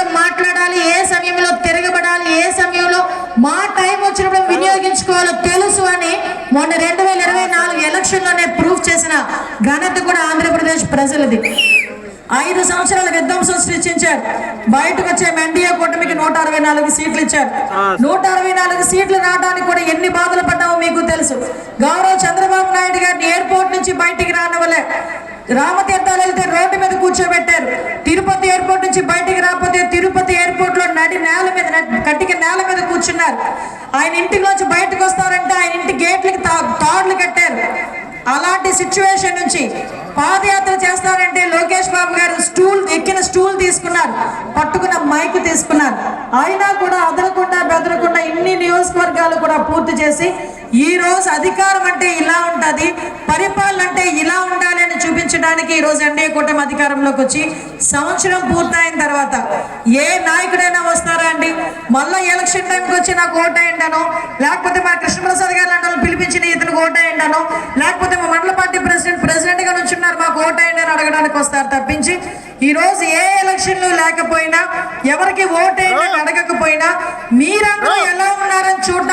సమయంలో మాట్లాడాలి ఏ సమయంలో తిరగబడాలి ఏ సమయంలో మా టైం వచ్చినప్పుడు వినియోగించుకోవాలో తెలుసు అని మొన్న రెండు వేల ఇరవై నాలుగు ఎలక్షన్లోనే ప్రూఫ్ చేసిన ఘనత కూడా ఆంధ్రప్రదేశ్ ప్రజలది. ఐదు సంవత్సరాల విధ్వంసం సృష్టించారు. బయటకు వచ్చే ఎన్డీఏ కూటమికి నూట అరవై నాలుగు సీట్లు ఇచ్చారు. నూట అరవై నాలుగు సీట్లు రావడానికి కూడా ఎన్ని బాధలు పడ్డామో మీకు తెలుసు. గౌరవ చంద్రబాబు నాయుడు గారిని ఎయిర్పోర్ట్ నుంచి బయటికి రానివ్వలే. రామతీర్థాలు వెళ్తే రోడ్డు మీద కూర్చోబెట్టారు తిరుపతి ఎయిర్పోర్ట్ నుంచి బయటికి రాకపోతే తిరుపతి ఎయిర్పోర్ట్లో నడి నేల మీద కట్టిక నేల మీద కూర్చున్నారు. ఆయన ఇంటిలోంచి బయటకు వస్తారంటే ఆయన ఇంటి గేట్లకి తాడులు కట్టారు. అలాంటి సిచ్యువేషన్ నుంచి పాదయాత్ర చేస్తారంటే లోకేష్ బాబు గారు స్టూల్ ఎక్కిన స్టూల్ తీసుకున్నారు. పట్టుకున్న మైక్ తీసుకున్నారు. అయినా కూడా అదలకుండా బెదరకుండా ఇన్ని నియోజకవర్గాలు కూడా పూర్తి చేసి ఈ రోజు అధికారం అంటే ఇలా ఉంటుంది పరిపాలన అంటే ఇలా ఉండాలి అని చూపించడానికి ఈ రోజు ఎన్డీఏ కూటమి అధికారంలోకి వచ్చి సంవత్సరం పూర్తయిన తర్వాత ఏ నాయకుడు మళ్ళీ ఎలక్షన్ టైంకి వచ్చి నాకు ఓటేయండాను లేకపోతే మా కృష్ణప్రసాద్ గారు లాంటి వాళ్ళు పిలిపించిన ఇతను ఓటేయండాను లేకపోతే మా మండల పార్టీ ప్రెసిడెంట్ ప్రెసిడెంట్గా నుంచున్నారు మాకు ఓటేయండి అని అడగడానికి వస్తారు తప్పించి ఈ రోజు ఏ ఎలక్షన్లు లేకపోయినా ఎవరికి ఓటేయండి అడగకపోయినా మీరందరూ ఎలా ఉన్నారని చూడడానికి